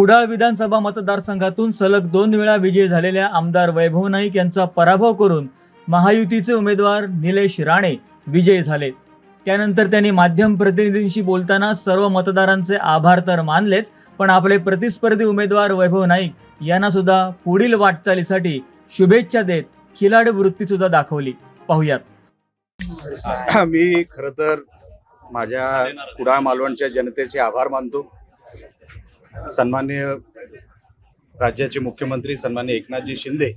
कुडाळ विधानसभा मतदारसंघातून सलग दोन वेळा विजयी झालेल्या आमदार वैभव नाईक यांचा पराभव करून महायुतीचे उमेदवार निलेश राणे विजयी झाले. त्यानंतर त्यांनी माध्यम प्रतिनिधींशी बोलताना सर्व मतदारांचे आभार तर मानलेच पण आपले प्रतिस्पर्धी उमेदवार वैभव नाईक यांना सुद्धा पुढील वाटचालीसाठी शुभेच्छा देत खिलाडी वृत्ती सुद्धा दाखवली. पाहुयात. मी खर तर माझ्या कुडाळ मालवणच्या जनतेचे आभार मानतो. सन्मान्य राज्याचे मुख्यमंत्री सन्मान्य एकनाथजी शिंदे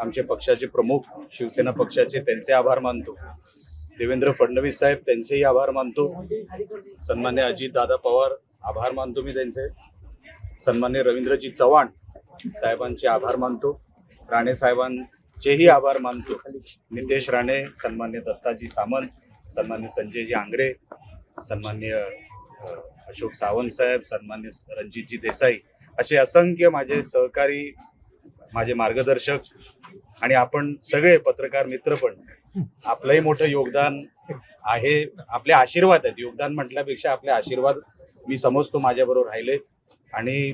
आमचे पक्षाचे प्रमुख शिवसेना पक्षाचे त्यांचे आभार मानतो. देवेंद्र फडणवीस साहेब त्यांचेही आभार मानतो. सन्मान्य अजित दादा पवार आभार मानतो मी त्यांचे. सन्मान्य रवींद्रजी चव्हाण साहेबांचे आभार मानतो. राणे साहेबांचेही आभार मानतो. नितेश राणे सन्मान्य दत्ताजी सामंत सन्मान्य संजयजी आंग्रे सन्मान्य अशोक सावंत साहेब सन्मान्य रणजितजी देसाई असे असंख्य माझे सहकारी माझे मार्गदर्शक आणि आपण सगळे पत्रकार मित्र पण आपलंही मोठं योगदान आहे. आपले आशीर्वाद आहेत. योगदान म्हटल्यापेक्षा आपले आशीर्वाद मी समजतो माझ्याबरोबर राहिले. आणि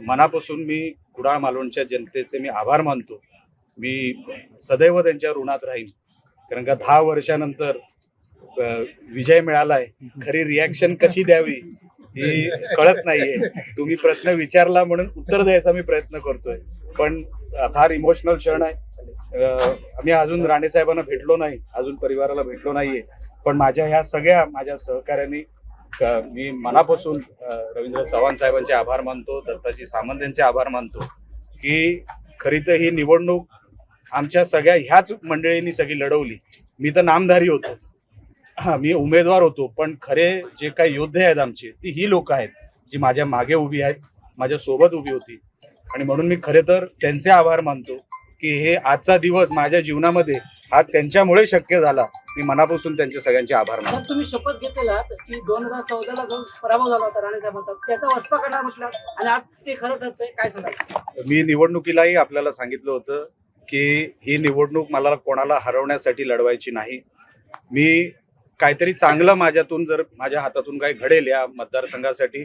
मनापासून मी कुडाळ मालवणच्या जनतेचे मी आभार मानतो. मी सदैव त्यांच्या ऋणात राहीन. कारण का दहा वर्षानंतर विजय मिळालाय खरी रिॲक्शन कशी द्यावी ही कळत नाहीये. तुम्ही प्रश्न विचारला म्हणून उत्तर द्यायचा मी प्रयत्न करतोय. पण फार इमोशनल क्षण आहे. आम्ही अजून राणे साहेबांना भेटलो नाही अजून परिवाराला भेटलो नाहीये. पण माझ्या ह्या सगळ्या माझ्या सहकाऱ्यांनी मी मनापासून रवींद्र चव्हाण साहेबांचे आभार मानतो दत्ताजी सामंत यांचे आभार मानतो की खरी तर ही निवडणूक आमच्या सगळ्या ह्याच मंडळींनी सगळी लढवली. मी तर नामधारी होतो. हा मी उमेदवार होतो पण खरे जे काही योद्धे आहेत आमचे ती ही लोक आहेत जी माझ्या मागे उभी आहेत माझ्या सोबत उभी होती. आणि म्हणून मी खरे तर त्यांचे आभार मानतो की हे आजचा दिवस माझ्या जीवनामध्ये हा त्यांच्यामुळे शक्य झाला मी मनापासून त्यांचे सगळ्यांचे आभार मानतो. तुम्ही शपथ घेतलेलात की दोन हजार चौदाला जो पराभव झाला होता राणे साहेबांचा त्याचा वचपा करणार म्हटलात आणि आज ते खरं ठरतंय काय सांगा मी निवडणुकीलाही आपल्याला सांगितलं होतं की ही निवडणूक मला कोणाला हरवण्यासाठी लढवायची नाही. मी काहीतरी चांगलं माझ्यातून जर माझ्या हातातून काही घडेल या मतदारसंघासाठी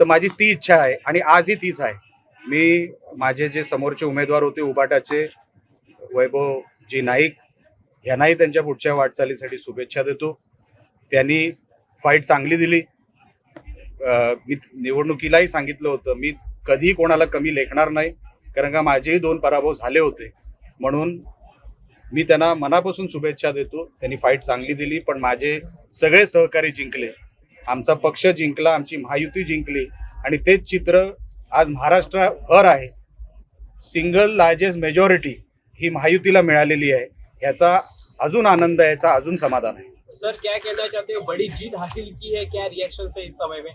तर माझी ती इच्छा आहे आणि आजही तीच आहे. मी माझे जे समोरचे उमेदवार होते उबाटाचे वैभव जी नाईक ह्यांनाही त्यांच्या पुढच्या वाटचालीसाठी शुभेच्छा देतो. त्यांनी फाईट चांगली दिली. मी निवडणुकीलाही सांगितलं होतं मी कधीही कोणाला कमी लेखणार नाही कारण का माझेही दोन पराभव झाले होते. म्हणून मी त्यांना मनापासून शुभेच्छा देतो. त्यांनी फाईट चांगली दिली पण माझे सगळे सहकारी जिंकले. आमचा पक्ष जिंकला आमची महायुती जिंकली. आणि तेच चित्र आज महाराष्ट्राभर आहे. सिंगल लार्जेस्ट मेजॉरिटी ही महायुतीला मिळालेली आहे. ह्याचा अजून आनंद आहे याचा अजून समाधान आहे. सर क्या कहना चाहते हो? बड़ी जीत हासिल की है क्या रिएक्शन है इस समय में?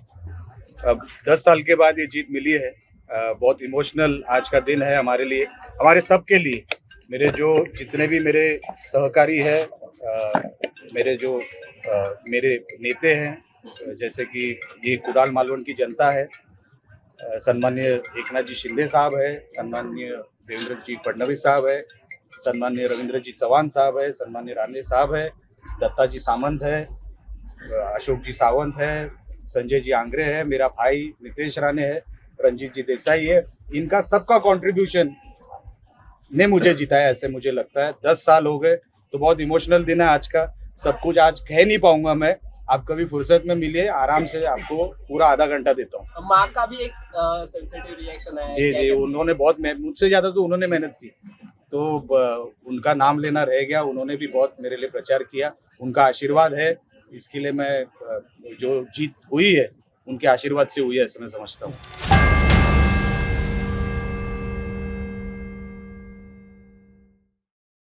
अब दस साल के बाद ये जीत मिली है। बहुत इमोशनल आज का दिन है हमारे लिए हमारे सब के लिए। मेरे जो जितने भी मेरे सहकारी है अ, मेरे जो अ, मेरे नेते हैं जैसे कि ये कुडाल मालवण की जनता है सन्मान्य एकनाथ जी शिंदे साहब है सन्मान्य देवेंद्र जी फडणवीस साहब है सन्मान्य रविंद्र जी चौहान साहब है सन्मान्य राणे साहब है दत्ता जी सामंत है अशोक जी सावंत है संजय जी आंग्रे है मेरा भाई नितेश राणे है रंजीत जी देसाई है इनका सबका कंट्रीब्यूशन ने मुझे जिताया ऐसे मुझे लगता है। दस साल हो गए तो बहुत इमोशनल दिन है आज का। सब कुछ आज कह नहीं पाऊँगा मैं। आप कभी फुर्सत में मिलिए आराम से आपको पूरा आधा घंटा देता हूँ। माँ का भी एक सेंसिटिव रिएक्शन है। जी जी उन्होंने बहुत मुझसे ज़्यादा तो उन्होंने मेहनत की। तो उनका नाम लेना रह गया उन्होंने भी बहुत मेरे लिए प्रचार किया। उनका आशीर्वाद है इसके लिए मैं जो जीत हुई है उनके आशीर्वाद से हुई है ऐसे मैं समझता हूँ।